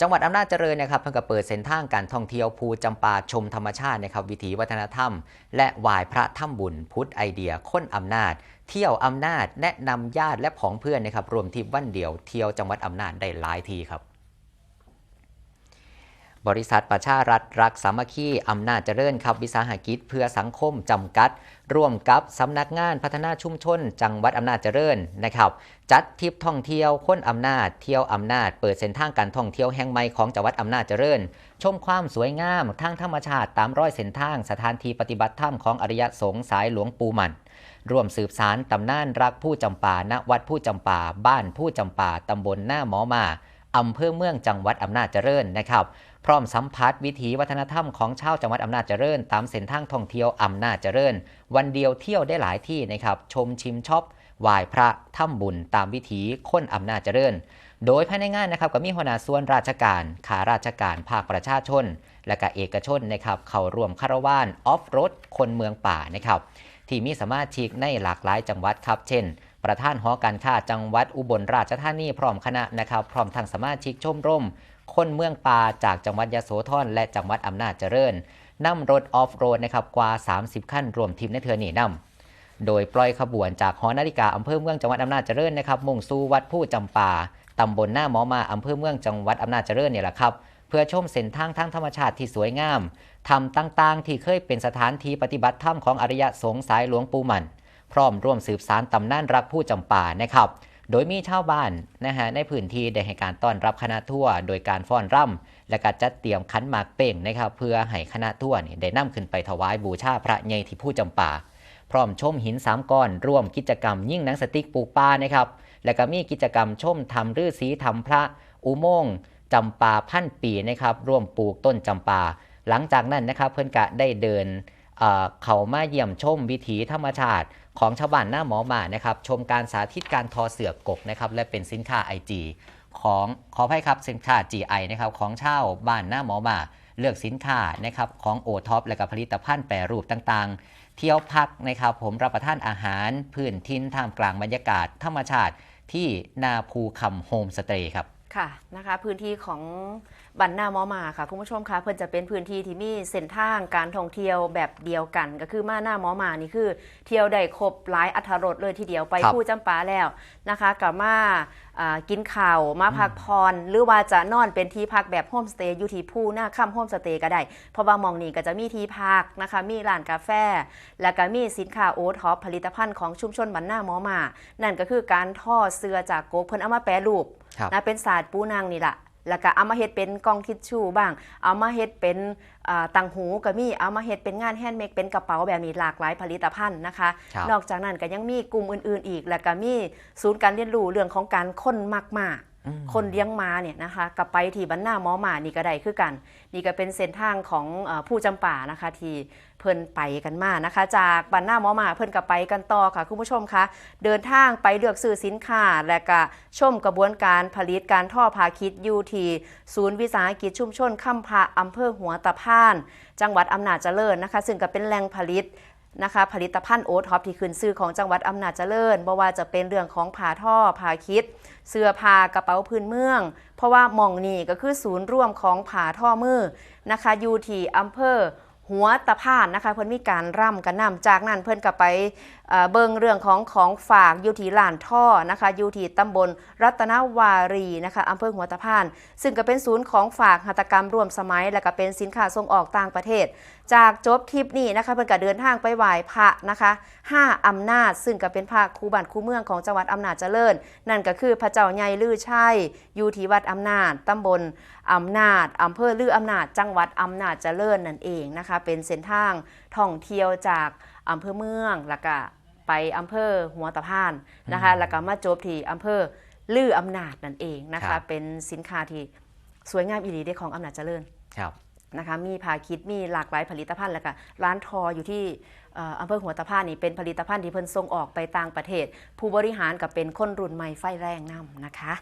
จังหวัดอำนาจเจริญนะครับเพิ่งเปิดเส้นทางการท่องเที่ยวภูจำปาชมธรรมชาตินะครับวิถีวัฒนธรรม และวายพระถ้ำบุญพุทธไอเดียค้นอำนาจ เที่ยวอำนาจแนะนำญาติและผองเพื่อนนะครับรวมทริปวันเดียวเที่ยวจังหวัดอำนาจได้หลายทีครับ บริษัทประชารัฐรักสามัคคีอำนาจเจริญครับวิสาหกิจเพื่อสังคมจำกัด ร่วมกับสำนักงานพัฒนาชุมชน จังหวัดอำนาจเจริญนะครับ จัดทริปท่องเที่ยวค้นอำนาจเที่ยวอำนาจ เปิดเส้นทางการท่องเที่ยวแห่งใหม่ของจังหวัดอำนาจเจริญ ชมความสวยงามทางธรรมชาติตามร้อยเส้นทางสถานที่ปฏิบัติธรรมของอริยสงฆ์สายหลวงปู่มันร่วมสืบสารตำนานรักผู้จำปาณวัดผู้จำปาบ้านผู้จำปาตำบลหน้าหมอมา อำเภอเมืองจังหวัดอำนาจเจริญนะครับ พร้อมสัมผัสวิถีวัฒนธรรมของชาวจังหวัดอำนาจเจริญ ตามเส้นทางท่องเที่ยวอำนาจเจริญ วันเดียวเที่ยวได้หลายที่นะครับ ชมชิมช็อปไหว้พระถ้ำบุญตามวิถีคนอำนาจเจริญ โดยภายในงานนะครับก็มีหัวหน้าส่วนราชการขาราชการภาคประชาชน และก็เอกชนนะครับเข้าร่วมคาราวานออฟโรดคนเมืองป่านะครับที่มีสมาชิกในหลากหลายจังหวัดครับ เช่น ประธานหอการค้าจังหวัดอุบลราชธานีพร้อมคณะนะครับ พร้อมทางสมาชิกชมรม คนเมืองป่าจากจังหวัดยะโสธรและจังหวัดอำนาจเจริญนำรถออฟโรดนะครับกว่า 30 ขั้นรวมทีมในเทือนี่นำโดยปล่อยขบวนจากหอนาฬิกาอำเภอเมืองจังหวัดอำนาจเจริญนะครับมุ่งสู่วัดผู้จำปาตำบลหน้าหมอมาอำเภอเมืองจังหวัดอำนาจเจริญเนี่ยแหละครับเพื่อชมเส้นทางทางธรรมชาติที่สวยงามทำต่างๆ ที่เคยเป็นสถานที่ปฏิบัติธรรมของอริยสงฆ์สายหลวงปู่มัน พร้อมร่วมสืบสารตำนานรักผู้จำปานะครับ โดยมีชาวบ้านนะฮะในพื้นที่ได้ให้การต้อนรับคณะทัวร์โดยการฟ้อนร่ำและก็จัดเตรียมขันหมากเป่งนะครับเพื่อให้คณะทัวร์นี่ได้นำขึ้นไปถวายบูชาพระใหญ่ที่ผู้จำปาพร้อมชมหินสามก้อน ร่วมกิจกรรมยิ่งหนังสติ๊กปูป่านะครับและก็มีกิจกรรมชมทำฤาษีทำพระอุโมงค์จำปาพันปีนะครับร่วมปลูกต้นจำปา หลังจากนั้นนะครับเพื่อนกะได้เดิน เขามาเยี่ยมชมวิถีธรรมชาติ ของชาวบ้านหน้าหมอมานะครับชมการสาธิตการทอเสือกกกนะครับและเป็นสินค้า IG ของขออภัยครับสินค้า GI นะครับของชาวบ้านหน้าหมอมาเลือกสินค้านะครับของโอท็อปและก็ผลิตภัณฑ์แปรรูปต่างๆ เที่ยวพักนะครับผมรับประทานอาหาร พื้นทินท่ามกลางบรรยากาศธรรมชาติที่นาภูคำโฮมสเตย์ครับ ค่ะนะคะพื้นที่ของบันหน้ามอมาค่ะคุณผู้ชมคะเพื่อนจะเป็นพื้นที่ที่มีเส้นทางการท่องเที่ยวแบบเดียวกัน ก็คือมาหน้ามอมานี่คือ เที่ยวได้ครบหลายอัธรสเลยทีเดียวไปครับผู้จำปาแล้วนะคะกับมาอ่ากินข่าวมาพักพรหรือว่าจะนอนเป็นที่พักแบบโฮมสเตย์อยู่ที่ผู้หน้าค่ำโฮมสเตย์ก็ได้ เพราะว่ามองนี่ก็จะมีที่พักนะคะมีร้านกาแฟ แล้วก็มีสินค้าโอท็อปผลิตภัณฑ์ของชุมชนบันหน้ามอมา นั่นก็คือการทอเสื้อจากโกกเพิ่นเอามาแปรรูปครับ นะเป็นศาสตร์ปูนางนี่แหละแล้วก็เอามาเฮ็ดเป็นกล่องทิชชู่บ้าง เอามาเฮ็ดเป็นอ่าตังหูก็มี เอามาเฮ็ดเป็นงานแฮนด์เมดเป็นกระเป๋าแบบนี้หลากหลายผลิตภัณฑ์นะคะครับนอกจากนั้นก็ยังมีกลุ่มอื่น ๆ อีก แล้วก็มีศูนย์การเรียนรู้เรื่องของการค้นมากมาอืม คนเลี้ยงม้าเนี่ยนะคะกับไปที่บ้านหน้าหมอหมานี่ก็ได้คือกัน นี่ก็เป็นเส้นทางของอผู้จำป่านะคะที่เพิ่นไปกันมานะคะ จากบ้านหน้าหมอหมาเพิ่นก็ไปกันต่อค่ะคุณผู้ชมคะเดินทางไปเลือกซื้อสินค้าและก็ชมกระบวนการผลิตการท่อผ้าคิดอยูทีศูนย์วิสาหกิจชุมชนค่ำพระอำเภอหัวตะพาน จังหวัดอำนาจเจริญนะคะ ซึ่งก็เป็นแหล่งผลิต นะคะผลิตภัณฑ์โอท็อปที่ขึ้นชื่อของจังหวัดอำนาจเจริญบ่ว่าจะเป็นเรื่องของผ้าท่อผ้าคิด เสื้อผ้ากระเป๋าพื้นเมือง เพราะว่าหมองนี่ก็คือศูนย์ร่วมของผ้าท่อมือนะคะอยู่ที่อำเภอ หัวตะพานนะคะ เพิ่นมีการร่ำกันนำจากนั้นเพิ่นก็ไปเบิงเรื่องของของฝากอยู่ที่ลานท่อนะคะอยู่ที่ตำบลรัตนวารีนะคะอำเภอหัวตะพาน ซึ่งก็เป็นศูนย์ของฝากหัตถกรรมร่วมสมัย และก็เป็นสินค้าส่งออกต่างประเทศ จากจบทริปนี้นะคะเพิ่นก็เดินทางไปไหว้พระนะคะห้าอำนาจ ซึ่งก็เป็นพระคูบ้านคูเมืองของจังหวัดอำนาจเจริญ นั่นก็คือพระเจ้าใหญ่ลือชัยอยู่ที่วัดอำนาจตำบลอำนาจอำเภอลืออำนาจ จังหวัดอำนาจเจริญนั่นเองนะคะเป็นเส้นทางท่องเที่ยวจากอำเภอเมืองแล้วก็ไปอำเภอหัวตะพานนะคะแล้วก็มาจบที่อำเภอลืออำนาจนั่นเองนะครัคะ บ เป็นสินค้าที่สวยงามอีหลีได้ของอำนาจเจริญครับ นะคะ มีผ้าคิดมีหลากหลายผลิตภัณฑ์แล้วก็ร้านทออยู่ที่เอ่ออำเภอหัวตะพานนี่เป็นผลิตภัณฑ์ที่เพิ่นส่งออกไปต่างประเทศ ผู้บริหารกับเป็นคนรุ่นใหม่ไฟแรงนำนะคะ